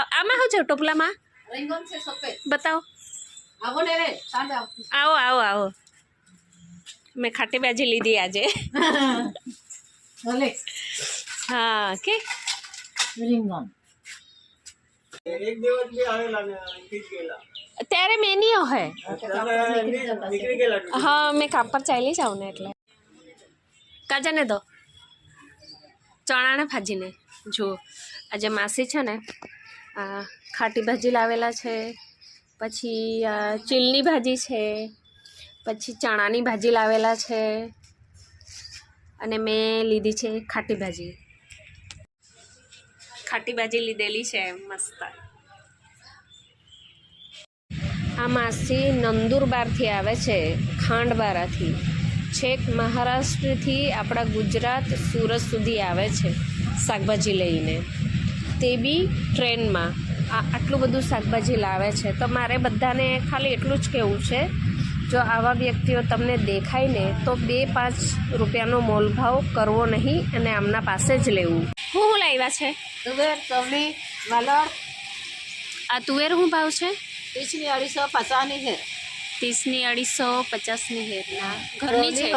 આ- આમાં શું છે ટોપલામાં? રીંગણ છે સફેદ. બતાવો. આવો ને રે સાંજે આવો આવો આવો. મેં ખાટી બાજી લીધી આજે. હા કે? રીંગણ. એક દિવસ બી આવેલા ને અહીંથી જ ગયેલા ત્યારે મેં નહીં હે હા મેં કાપડ ચાલી જાઉં ને એટલે. કાજાને દો. ચણાને ભાજીને. જો આજે માસી છે ને આ ખાટી ભાજી લાવેલા છે, પછી ચીલની ભાજી છે, પછી ચણાની ભાજી લાવેલા છે, અને મેં લીધી છે ખાટી ભાજી. ખાટી ભાજી લીધેલી છે, મસ્ત. આ માસી નંદુરબારથી આવે છે, ખાંડબારાથી. છેક મહારાષ્ટ્રથી આપણા ગુજરાત સુરત સુધી આવે છે, શાકભાજી લઈને. તે બી ટ્રેનમાં. આ આટલું બધું શાકભાજી લાવે છે. તો મારે બધાને ખાલી એટલું જ કહેવું છે. જો આવા વ્યક્તિઓ તમને દેખાય ને તો બે પાંચ રૂપિયાનો મોલભાવ કરવો નહીં અને આમના પાસે જ લેવું. હું હું લાવ્યા છે? તુવેર ચવલી વાલર. આ તુવેર શું ભાવ છે? ત્રીસની અઢીસો પચાસની છે. ત્રીસની અઢીસો પચાસની હેરના ઘરની છે?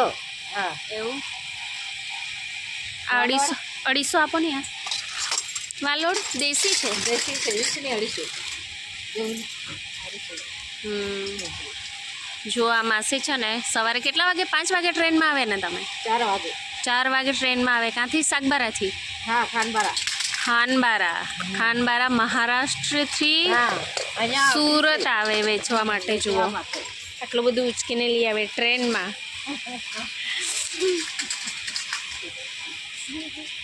હા. એવું? અઢીસો અઢીસો આપો ને આ. વાલોડ દેશી છે. દેશી છે વીસની અઢીસો. જો આ માસી છે ને સવારે કેટલા વાગે? પાંચ વાગે ટ્રેનમાં આવે ને તમે? ચાર વાગે. ચાર વાગે ટ્રેનમાં આવે. ક્યાંથી? સાગબારાથી? હા ખાનબારા. ખાનબારા. ખાનબારા મહારાષ્ટ્રથી સુરત આવે વેચવા માટે જુઓ. આટલું બધું ઉચકીને લઈ આવે ટ્રેનમાં.